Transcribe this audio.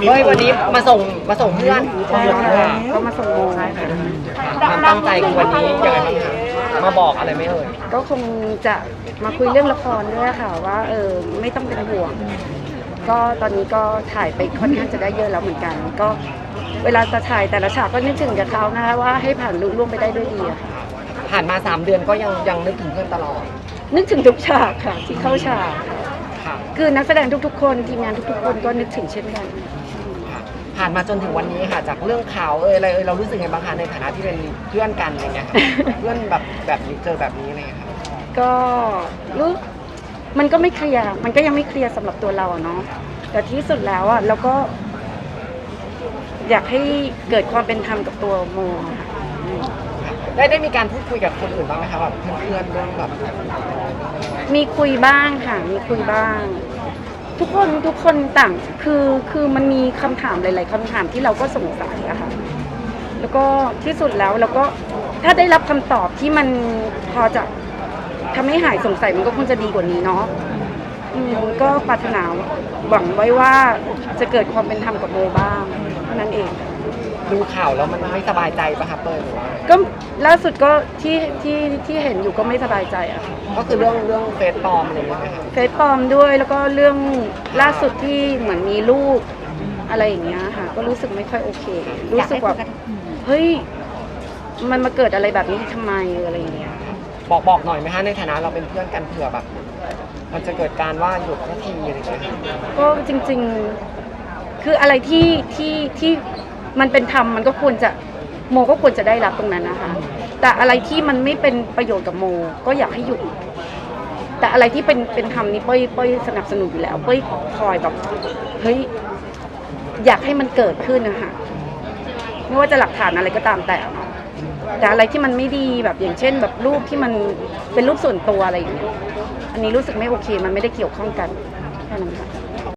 มีเฮ้ยวันนี้มาส่งมาส่งเพื่อนใช่ค่ะก็มาส่งโมความตั้งใจคือวันนี้ยังไงบ้างคะมาบอกอะไรไหม่เอ่ยก็คงจะมาคุยเรื่องละครด้วยค่ะว่าเออไม่ต้องเป็นห่วง ก็ตอนนี้ก็ถ่ายไปค่อนข้างจะได้เยอะแล้วเหมือนกัน ก็เวลาจะถ่ายแต่ละฉากก็นึกถึงกับเขานะคะว่าให้ผ่านลุล่วงไปได้ด้วยดีอะค่ะผ่านมา 3 เดือนก็ยังยังนึกถึงเพื่อนตลอด นึกถึงทุกฉากค่ะที่เข้าฉากค่ะ ค่ะคือนักแสดงทุกๆ คนทีมงานทุกๆ คนก็นึกถึงเช่นกันค่ะผ่านมาจนถึงวันนี้ค่ะ จากเรื่องข่าวเอ่ยอะไรเอ่ยเรารู้สึกไงบ้างคะในฐานะที่เป็นเพื่อนกันอะไรเงี้ยค่ะ เพื่อนแบบแบบนี้เจอแบบนี้อะไรเงี้ยค่ะก็รู้มันก็ไม่เคลียร์มันก็ยังไม่เคลียร์สำหรับตัวเราอะเนาะแต่ที่สุดแล้วอะเราก็ อยากให้เกิดความเป็นธรรมกับตัวโมอะค่ะอืม ได้ได้มีการพูดคุยกับคนอื่นบ้างไหมคะแบบเพื่อนๆเรื่องแบบมีคุยบ้างค่ะ มีคุยบ้าง ทุกคนทุกคนต่างคือคือมันมีคำถามหลาย ๆคำถามที่เราก็สงสัยอะค่ะ แล้วก็ที่สุดแล้วเราก็ถ้าได้รับคำตอบที่มันพอจะทำให้หายสงสัยมันก็คงจะดีกว่านี้เนาะอืมก็ปรารถนาหวังไว้ว่าจะเกิดความเป็นธรรมกับโมบ้างเท่านั้นเอง ดูข่าวแล้วมันไม่สบายใจปะคะเปิ้ลหรือว่าก็ล่าสุดก็ที่ที่ที่เห็นอยู่ก็ไม่สบายใจอะค่ะก็คือเรื่องเรื่องเฟซปลอมอะไรอย่างเงี้ยไหมคะเฟซปลอมด้วยแล้วก็เรื่องล่าสุดที่เหมือนมีลูกอะไรอย่างเงี้ยค่ะ ก็รู้สึกไม่ค่อยโอเค รู้สึกว่าเฮ้ยมันมาเกิดอะไรแบบนี้ทำไมอะไรอย่างเงี้ย บอกบอกหน่อยไหมคะในฐานะเราเป็นเพื่อนกันเผื่อแบบ มันจะเกิดการว่าหยุดทันทีอะไรอย่างเงี้ยค่ะก็จริงๆ คืออะไรที่ที่ที่ มันเป็นธรรมมันก็ควรจะโมก็ควรจะได้รับตรงนั้นนะคะ แต่อะไรที่มันไม่เป็นประโยชน์กับโม ก็อยากให้หยุด แต่อะไรที่เป็นเป็นธรรมนี่เป้ยเป้ยสนับสนุนอยู่แล้วเป้ยคอยแบบเฮ้ยอยากให้มันเกิดขึ้นนะคะไม่ว่าจะหลักฐานอะไรก็ตามแต่ แต่อะไรที่มันไม่ดีแบบอย่างเช่น แบบรูปที่มันเป็นรูปส่วนตัวอะไรอย่างเงี้ยอันนี้รู้สึกไม่โอเค มันไม่ได้เกี่ยวข้องกันแค่นั้นค่ะ